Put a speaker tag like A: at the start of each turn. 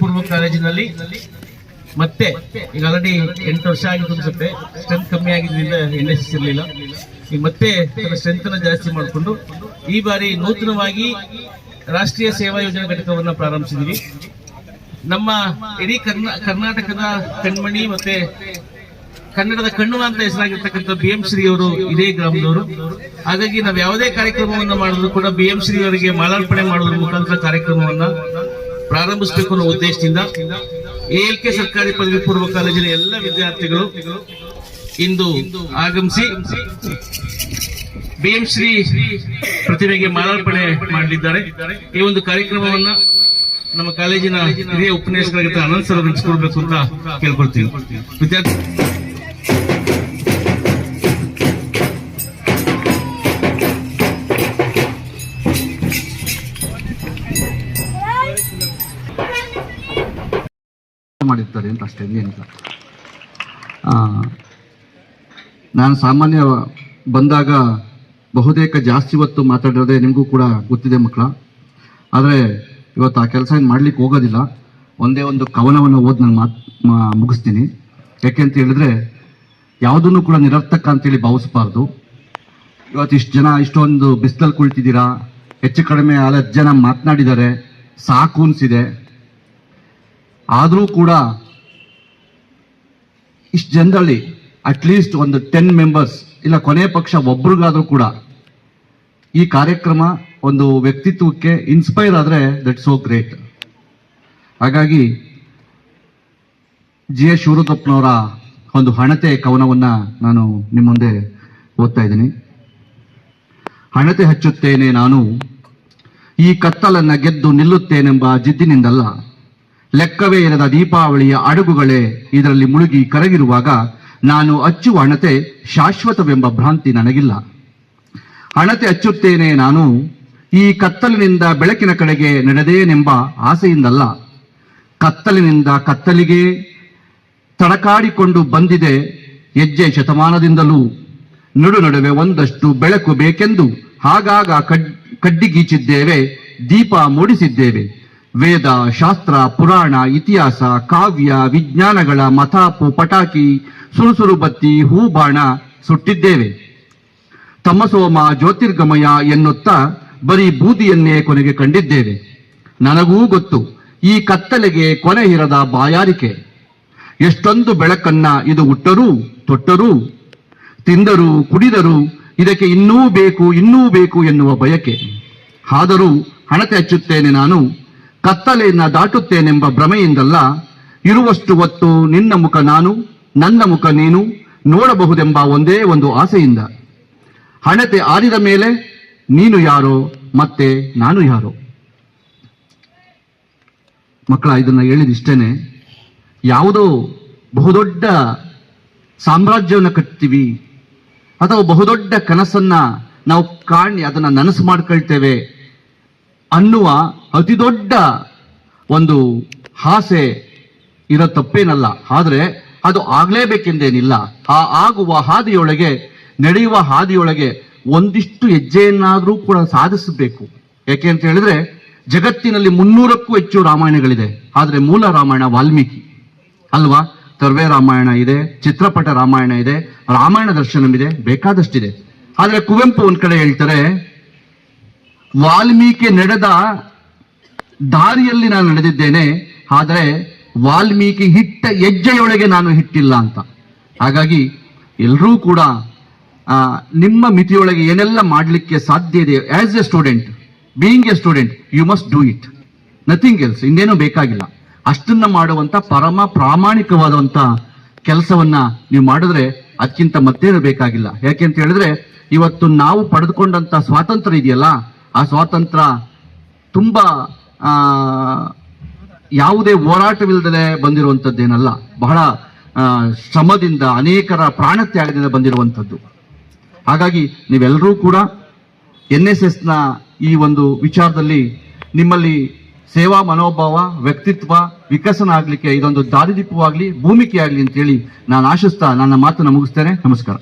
A: ಪೂರ್ವ ಕಾಲೇಜಿನಲ್ಲಿ ಮತ್ತೆ ಈಗ ಆಲ್ರೆಡಿ ಎಂಟು ವರ್ಷ ಆಗಿತ್ತು ಅನ್ಸುತ್ತೆ ಸ್ಟ್ರೆಂತ್ ಕಮ್ಮಿ ಆಗಿದ್ದರಿಂದ ಎನ್ ಎಸ್ ಈಗ ಮತ್ತೆ ಸ್ಟ್ರೆಂತ್ ಅನ್ನ ಜಾಸ್ತಿ ಮಾಡಿಕೊಂಡು ಈ ಬಾರಿ ನೂತನವಾಗಿ ರಾಷ್ಟ್ರೀಯ ಸೇವಾ ಯೋಜನಾ ಘಟಕವನ್ನು ಪ್ರಾರಂಭಿಸಿದ್ವಿ. ನಮ್ಮ ಇಡೀ ಕರ್ನಾ, ಕರ್ನಾಟಕದ ಕಣ್ಮಣಿ ಮತ್ತೆ ಕನ್ನಡದ ಕಣ್ಣು ಅಂತ ಹೆಸರಾಗಿರ್ತಕ್ಕಂಥ ಬಿ ಎಂ ಶ್ರೀ ಅವರು ಇದೇ ಗ್ರಾಮದವರು. ಹಾಗಾಗಿ ನಾವು ಯಾವುದೇ ಕಾರ್ಯಕ್ರಮವನ್ನು ಮಾಡಿದ್ರು ಕೂಡ ಬಿ ಎಂ ಶ್ರೀ ಅವರಿಗೆ ಮಾಲಾರ್ಪಣೆ ಮಾಡೋದ್ರ ಮುಖಾಂತರ ಕಾರ್ಯಕ್ರಮವನ್ನ ಪ್ರಾರಂಭಿಸಬೇಕು ಅನ್ನೋ ಉದ್ದೇಶದಿಂದ ಎಲ್ ಕೆ ಸರ್ಕಾರಿ ಪದವಿ ಪೂರ್ವ ಕಾಲೇಜಿನ ಎಲ್ಲ ವಿದ್ಯಾರ್ಥಿಗಳು ಇಂದು ಆಗಮಿಸಿ ಶ್ರೀ ಪ್ರತಿಮೆಗೆ ಮಾಲಾರ್ಪಣೆ ಮಾಡಲಿದ್ದಾರೆ. ಈ ಒಂದು ಕಾರ್ಯಕ್ರಮವನ್ನ ನಮ್ಮ ಕಾಲೇಜಿನ ಹಿರಿಯ ಉಪನ್ಯಾಸಕರಾಗಿದ್ದ ಅನಂತ ಸರ್ ಹಂಚಿಕೊಳ್ಬೇಕು ಅಂತ ಕೇಳ್ಕೊಳ್ತೀವಿ ವಿದ್ಯಾರ್ಥಿ
B: ಮಾಡಿರ್ತಾರೆ ಅಂತ ಅಷ್ಟೇ ನಾನು ಸಾಮಾನ್ಯ ಬಂದಾಗ ಬಹುತೇಕ ಜಾಸ್ತಿ ಹೊತ್ತು ಮಾತಾಡಿರೋದೇ ನಿಮಗೂ ಕೂಡ ಗೊತ್ತಿದೆ ಮಕ್ಕಳ. ಆದರೆ ಇವತ್ತು ಆ ಕೆಲಸ ಏನು ಮಾಡ್ಲಿಕ್ಕೆ ಹೋಗೋದಿಲ್ಲ. ಒಂದೇ ಒಂದು ಕವನವನ್ನು ಓದಿ ನಾನು ಮಾತ್ ಮುಗಿಸ್ತೀನಿ. ಯಾಕೆ ಅಂತ ಹೇಳಿದ್ರೆ ಯಾವುದನ್ನು ಕೂಡ ನಿರರ್ಥಕ ಅಂತೇಳಿ ಭಾವಿಸಬಾರ್ದು. ಇವತ್ತು ಇಷ್ಟು ಜನ ಇಷ್ಟೊಂದು ಬಿಸಿಲಲ್ಲಿ ಕುಳಿತಿದ್ದೀರಾ? ಹೆಚ್ಚು ಕಡಿಮೆ ಆಲ ಜನ ಮಾತನಾಡಿದ್ದಾರೆ. ಸಾಕು ಅನಿಸಿದೆ. ಆದರೂ ಕೂಡ ಇಷ್ಟು ಜನರಲ್ಲಿ ಅಟ್ಲೀಸ್ಟ್ ಒಂದು ಟೆನ್ ಮೆಂಬರ್ಸ್ ಇಲ್ಲ ಕೊನೆ ಪಕ್ಷ ಒಬ್ರಿಗಾದರೂ ಕೂಡ ಈ ಕಾರ್ಯಕ್ರಮ ಒಂದು ವ್ಯಕ್ತಿತ್ವಕ್ಕೆ ಇನ್ಸ್ಪೈರ್ ಆದರೆ ದಟ್ ಸೋ ಗ್ರೇಟ್ ಹಾಗಾಗಿ ಜಿ ಎಸ್ ಶಿವರುದ್ರಪ್ಪನವರ ಒಂದು ಹಣತೆ ಕವನವನ್ನ ನಾನು ನಿಮ್ಮ ಮುಂದೆ ಓದ್ತಾ ಇದ್ದೀನಿ. ಹಣತೆ ಹಚ್ಚುತ್ತೇನೆ ನಾನು, ಈ ಕತ್ತಲನ್ನ ಗೆದ್ದು ನಿಲ್ಲುತ್ತೇನೆಂಬ ಜಿದ್ದಿನಿಂದಲ್ಲ ಲೆಕ್ಕವೇ ಇರದ ದೀಪಾವಳಿಯ ಅಡುಗುಗಳೇ ಇದರಲ್ಲಿ ಮುಳುಗಿ ಕರಗಿರುವಾಗ ನಾನು ಅಚ್ಚುವ ಹಣತೆ ಶಾಶ್ವತವೆಂಬ ಭ್ರಾಂತಿ ನನಗಿಲ್ಲ. ಹಣತೆ ಹಚ್ಚುತ್ತೇನೆ ನಾನು, ಈ ಕತ್ತಲಿನಿಂದ ಬೆಳಕಿನ ಕಡೆಗೆ ನಡೆದೇನೆಂಬ ಆಸೆಯಿಂದಲ್ಲ. ಕತ್ತಲಿನಿಂದ ಕತ್ತಲಿಗೆ ತಡಕಾಡಿಕೊಂಡು ಬಂದಿದೆ ಹೆಜ್ಜೆ ಶತಮಾನದಿಂದಲೂ. ನಡು ನಡುವೆ ಒಂದಷ್ಟು ಬೆಳಕು ಬೇಕೆಂದು ಆಗಾಗ ಕಡ್ ಕಡ್ಡಿಗೀಚಿದ್ದೇವೆ ದೀಪ ಮೂಡಿಸಿದ್ದೇವೆ. ವೇದ, ಶಾಸ್ತ್ರ, ಪುರಾಣ, ಇತಿಹಾಸ, ಕಾವ್ಯ, ವಿಜ್ಞಾನಗಳ ಮತಾಪು ಪಟಾಕಿ, ಸುರುಸುರು ಬತ್ತಿ ಹೂಬಾಣ ಸುಟ್ಟಿದ್ದೇವೆ. ತಮಸೋಮ ಜ್ಯೋತಿರ್ಗಮಯ ಎನ್ನುತ್ತಾ ಬರೀ ಬೂದಿಯನ್ನೇ ಕೊನೆಗೆ ಕಂಡಿದ್ದೇವೆ. ನನಗೂ ಗೊತ್ತು, ಈ ಕತ್ತಲೆಗೆ ಕೊನೆ ಇರದ ಬಾಯಾರಿಕೆ. ಎಷ್ಟೊಂದು ಬೆಳಕನ್ನ ಇದು ಹುಟ್ಟರೂ ತೊಟ್ಟರೂ, ತಿಂದರೂ, ಕುಡಿದರೂ, ಇದಕ್ಕೆ ಇನ್ನೂ ಬೇಕು ಇನ್ನೂ ಬೇಕು ಎನ್ನುವ ಬಯಕೆ. ಆದರೂ ಹಣತೆ ಹಚ್ಚುತ್ತೇನೆ ನಾನು. ಕತ್ತಲೆಯನ್ನ ದಾಟುತ್ತೇನೆಂಬ ಭ್ರಮೆಯಿಂದಲ್ಲ, ಇರುವಷ್ಟು ಹೊತ್ತು ನಿನ್ನ ಮುಖ ನಾನು, ನನ್ನ ಮುಖ ನೀನು ನೋಡಬಹುದೆಂಬ ಒಂದೇ ಒಂದು ಆಸೆಯಿಂದ. ಹಣತೆ ಆರಿದ ಮೇಲೆ ನೀನು ಯಾರೋ, ಮತ್ತೆ ನಾನು ಯಾರೋ. ಮಕ್ಕಳ, ಇದನ್ನ ಹೇಳಿದಿಷ್ಟೇನೆ ಯಾವುದೋ ಬಹುದೊಡ್ಡ ಸಾಮ್ರಾಜ್ಯವನ್ನು ಕಟ್ತೀವಿ, ಅಥವಾ ಬಹುದೊಡ್ಡ ಕನಸನ್ನ ನಾವು ಕಾಣಿ, ಅದನ್ನ ನನಸು ಮಾಡ್ಕೊಳ್ತೇವೆ ಅನ್ನುವ ಅತಿ ದೊಡ್ಡ ಒಂದು ಹಾಸೆ ಇರೋ ತಪ್ಪೇನಲ್ಲ. ಆದರೆ ಅದು ಆಗಲೇಬೇಕೆಂದೇನಿಲ್ಲ. ಆ ಆಗುವ ಹಾದಿಯೊಳಗೆ, ನಡೆಯುವ ಹಾದಿಯೊಳಗೆ ಒಂದಿಷ್ಟು ಹೆಜ್ಜೆಯನ್ನಾದರೂ ಕೂಡ ಸಾಧಿಸಬೇಕು. ಯಾಕೆ ಅಂತ ಹೇಳಿದ್ರೆ, ಜಗತ್ತಿನಲ್ಲಿ ಮುನ್ನೂರಕ್ಕೂ ಹೆಚ್ಚು ರಾಮಾಯಣಗಳಿದೆ. ಆದರೆ ಮೂಲ ರಾಮಾಯಣ ವಾಲ್ಮೀಕಿ. ಅಲ್ವಾ? ತರ್ವೆ ರಾಮಾಯಣ ಇದೆ, ಚಿತ್ರಪಟ ರಾಮಾಯಣ ಇದೆ, ರಾಮಾಯಣ ದರ್ಶನವಿದೆ ಬೇಕಾದಷ್ಟಿದೆ. ಆದರೆ ಕುವೆಂಪು ಒಂದ್ ಕಡೆ ಹೇಳ್ತಾರೆ, ವಾಲ್ಮೀಕಿ ನಡೆದ ದಾರಿಯಲ್ಲಿ ನಾನು ನಡೆದಿದ್ದೇನೆ, ಆದರೆ ವಾಲ್ಮೀಕಿ ಹಿಟ್ಟ ಹೆಜ್ಜೆಯೊಳಗೆ ನಾನು ಹಿಟ್ಟಿಲ್ಲ ಅಂತ. ಹಾಗಾಗಿ ಎಲ್ಲರೂ ಕೂಡ ನಿಮ್ಮ ಮಿತಿಯೊಳಗೆ ಏನೆಲ್ಲ ಮಾಡಲಿಕ್ಕೆ ಸಾಧ್ಯ ಇದೆ as a student being a student you must do it nothing else ಇನ್ನೇನು ಬೇಕಾಗಿಲ್ಲ. ಅಷ್ಟನ್ನ ಮಾಡುವಂತ ಪರಮ ಪ್ರಾಮಾಣಿಕವಾದಂತ ಕೆಲಸವನ್ನ ನೀವು ಮಾಡಿದ್ರೆ ಅದಕ್ಕಿಂತ ಮತ್ತೇನು ಬೇಕಾಗಿಲ್ಲ. ಯಾಕೆ ಅಂತ ಹೇಳಿದ್ರೆ, ಇವತ್ತು ನಾವು ಪಡೆದುಕೊಂಡಂಥ ಸ್ವಾತಂತ್ರ್ಯ ಇದೆಯಲ್ಲ, ಆ ಸ್ವಾತಂತ್ರ್ಯ ತುಂಬಾ ಯಾವುದೇ ಹೋರಾಟವಿಲ್ಲದೆ ಬಂದಿರುವಂಥದ್ದೇನಲ್ಲ, ಬಹಳ ಶ್ರಮದಿಂದ, ಅನೇಕರ ಪ್ರಾಣತ್ಯಾಗದಿಂದ ಬಂದಿರುವಂಥದ್ದು. ಹಾಗಾಗಿ ನೀವೆಲ್ಲರೂ ಕೂಡ ಎನ್ ಎಸ್ ಎಸ್ನ ಈ ಒಂದು ವಿಚಾರದಲ್ಲಿ ನಿಮ್ಮಲ್ಲಿ ಸೇವಾ ಮನೋಭಾವ, ವ್ಯಕ್ತಿತ್ವ, ವಿಕಸನ ಆಗಲಿಕ್ಕೆ ಇದೊಂದು ದಾರಿದೀಪವಾಗಲಿ, ಭೂಮಿಕೆಯಾಗಲಿ ಅಂತೇಳಿ ನಾನು ಆಶಿಸ್ತಾ ನನ್ನ ಮಾತನ್ನು ಮುಗಿಸ್ತೇನೆ. ನಮಸ್ಕಾರ.